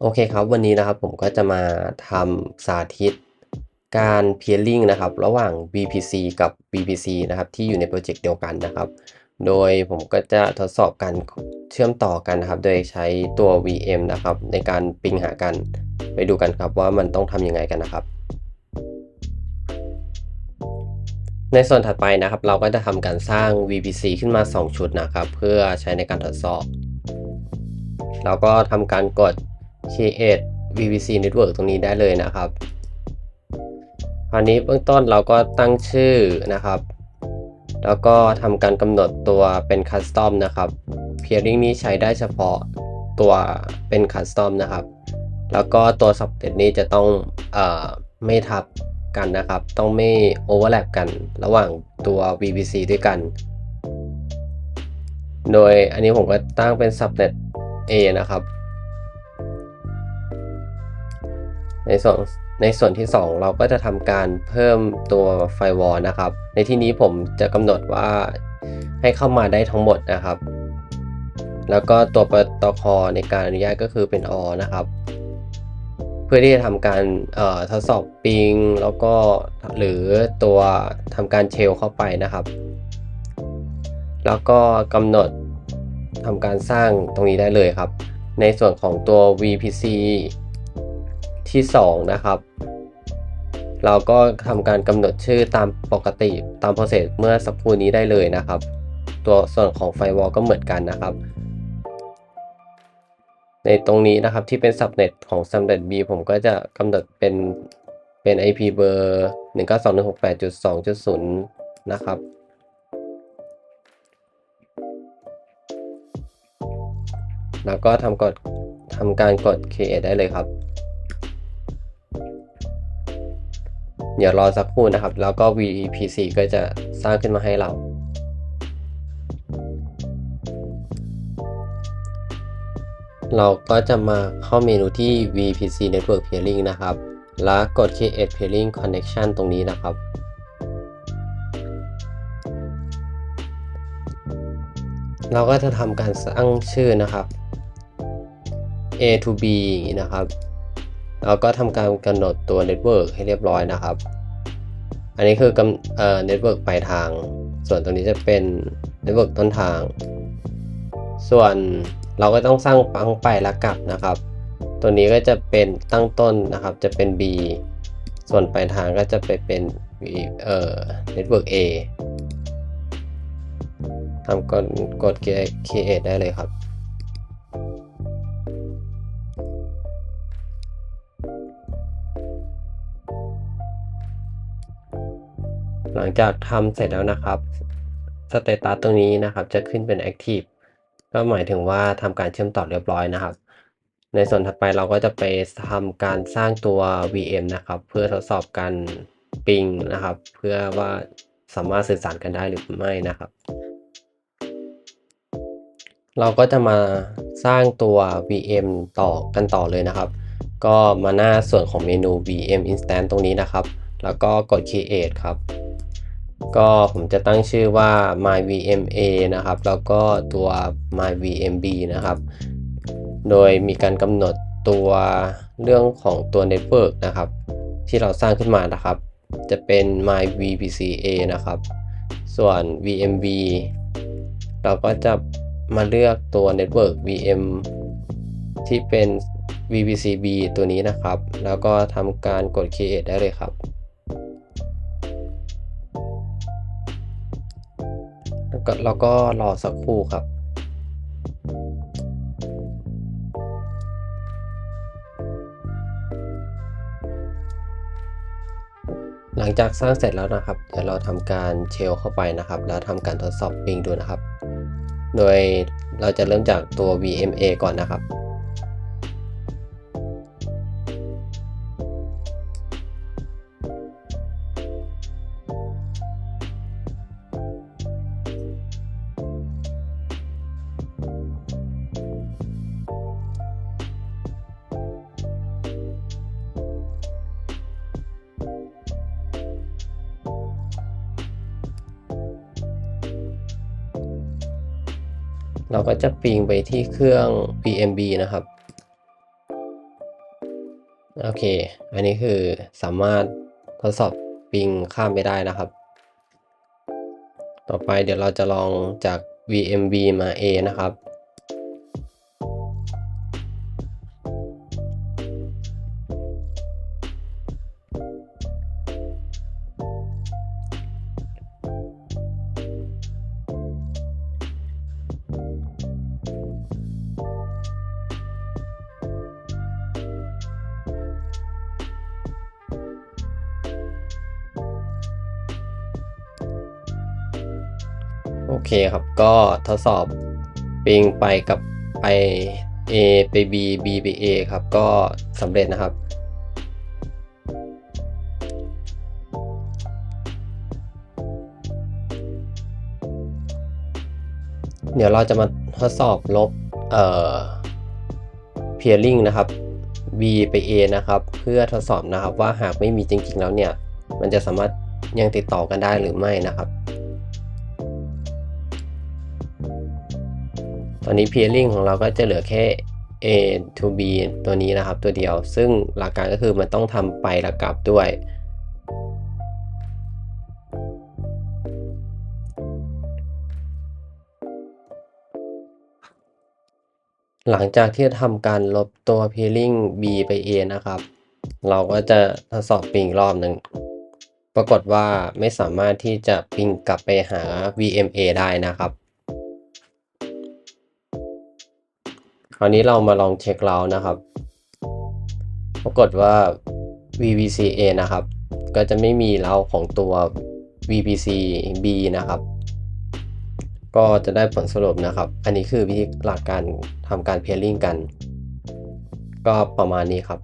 โอเคครับวันนี้นะครับผมก็จะมาทำสาธิตการ peering นะครับระหว่าง VPC กับ VPC นะครับที่อยู่ในโปรเจกต์เดียวกันนะครับ โดยผมก็จะทดสอบการเชื่อมต่อกันนะครับ โดยใช้ตัว VM นะครับในการปิงหากันไปดูกันครับว่ามันต้องทำยังไงกันนะครับ ในส่วนถัดไปนะครับ เราก็จะทำการสร้าง VPC ขึ้นมา 2 ชุดนะครับ เพื่อใช้ในการทดสอบ เราก็ทำการกด create VPC network ตรงนี้ได้เลยนะครับ คราวนี้เบื้องต้นเราก็ตั้งชื่อนะครับ แล้วก็ทำการกำหนดตัวเป็น custom นะครับ peering นี้ใช้ได้เฉพาะตัวเป็น custom นะครับ แล้วก็ตัว subnet นี้จะต้องเอ่อไม่ทับกันนะครับ ต้องไม่ overlap กันระหว่างตัว VPC ด้วยกัน โดยอันนี้ผมก็ตั้งเป็น subnet A นะครับ ในส่วนในส่วนที่ 2 เราก็จะทำการเพิ่มตัว firewall นะครับ ในที่นี้ผมจะกำหนดว่าให้เข้ามาได้ทั้งหมดนะครับ แล้วก็ตัวโปรโตคอลในการอนุญาตก็คือเป็น all นะครับ เพื่อที่จะทำการทดสอบปิง แล้วก็หรือตัวทำการเชลเข้าไปนะครับ แล้วก็กำหนดทำการสร้างตรงนี้ได้เลยครับ ในส่วนของตัว VPC ที่ 2 นะครับ เราก็ทำการกำหนดชื่อตามปกติตาม process เมื่อสักครู่นี้ได้เลยนะครับ ตัวส่วนของ firewall ก็เหมือนกันนะครับ ในตรงนี้นะครับที่เป็น subnet ของ subnet B ผมก็จะกำหนดเป็นเป็น IP เบอร์192.168.2.0 นะครับแล้วก็ทำกดทำการกด create ได้เลยครับ เดี๋ยวรอสักครู่นะครับ แล้วก็ VPC ก็จะสร้างขึ้นมาให้เรา เราก็จะมาเข้าเมนูที่ VPC Network Peering นะครับ แล้วกด Create Peering Connection ตรงนี้นะครับ เราก็จะทำการสร้างชื่อนะครับ A to B นะครับเราก็ทำการกำหนดตัว Network ให้เรียบร้อยนะครับ อันนี้คือกำเอ่อ Network ปลายทาง ส่วนตรงนี้จะเป็น Network ต้นทาง ส่วนเราก็ต้องสร้างปังไปแล้วกลับนะครับ ตัวนี้ก็จะเป็นตั้งต้นนะครับ จะเป็น B ส่วนปลายทางก็จะไปเป็นเอ่อ Network A ทำกดกด create ได้เลยครับ หลังจากทำเสร็จแล้วนะครับสเตตัสตรงนี้นะครับจะขึ้นเป็น Active ก็หมายถึงว่าทำการเชื่อมต่อเรียบร้อยนะครับ ในส่วนถัดไปเราก็จะไปทำการสร้างตัว VM นะครับ เพื่อทดสอบการปิงนะครับ เพื่อว่าสามารถสื่อสารกันได้หรือไม่นะครับ เราก็จะมาสร้างตัว VM ต่อกันต่อเลยนะครับ ก็มาหน้าส่วนของเมนู VM Instant ตรงนี้นะครับ แล้วก็กด Create ครับ ก็ผมจะตั้งชื่อว่า myvma นะครับ แล้วก็ตัว myvmb นะครับ โดยมีการกำหนดตัวเรื่องของตัว network นะครับ ที่เราสร้างขึ้นมานะครับ จะเป็น myvpca นะครับ ส่วน vmb เราก็จะมาเลือกตัว network vm ที่เป็น vpcb ตัวนี้นะครับ แล้วก็ทำการกด create ได้เลยครับ แล้วก็รอสักครู่ครับ หลังจากสร้างเสร็จแล้วนะครับ เดี๋ยวเราทำการเชลเข้าไปนะครับ แล้วทำการทดสอบปิงดูนะครับ โดยเราจะเริ่มจากตัว VMA ก่อนนะครับ เราก็จะปิงไปที่เครื่อง PMB นะครับ โอเค อันนี้คือสามารถทดสอบปิงข้ามไปได้นะครับ ต่อไปเดี๋ยวเราจะลองจาก VMB มา A นะครับ โอเคครับ ก็ทดสอบปิงไปกับไป A ไป B B ไป A ครับ ก็สำเร็จนะครับ เดี๋ยวเราจะมาทดสอบลบเอ่อ peering นะครับ B ไป A นะครับ เพื่อทดสอบนะครับว่าหากไม่มีจริงๆแล้วเนี่ย มันจะสามารถยังติดต่อกันได้หรือไม่นะครับ ตอนนี้ peering ของเราก็จะเหลือแค่ A to B ตัวนี้นะครับ ตัวเดียว ซึ่งหลักการก็คือมันต้องทำไปและกลับด้วย หลังจากที่ทำการลบตัว peering B ไป A นะครับ เราก็จะทดสอบปิงรอบหนึ่งปรากฏว่าไม่สามารถที่จะปิงกลับไปหา VMA ได้นะครับ คราวนี้เรามาลองเช็คเรานะครับ ปรากฏว่า VBCA นะครับ ก็จะไม่มีเราของตัว VBC B นะครับ ก็จะได้ผลสรุปนะครับ อันนี้คือวิธีหลักการทำการ pairing กัน ก็ประมาณนี้ครับ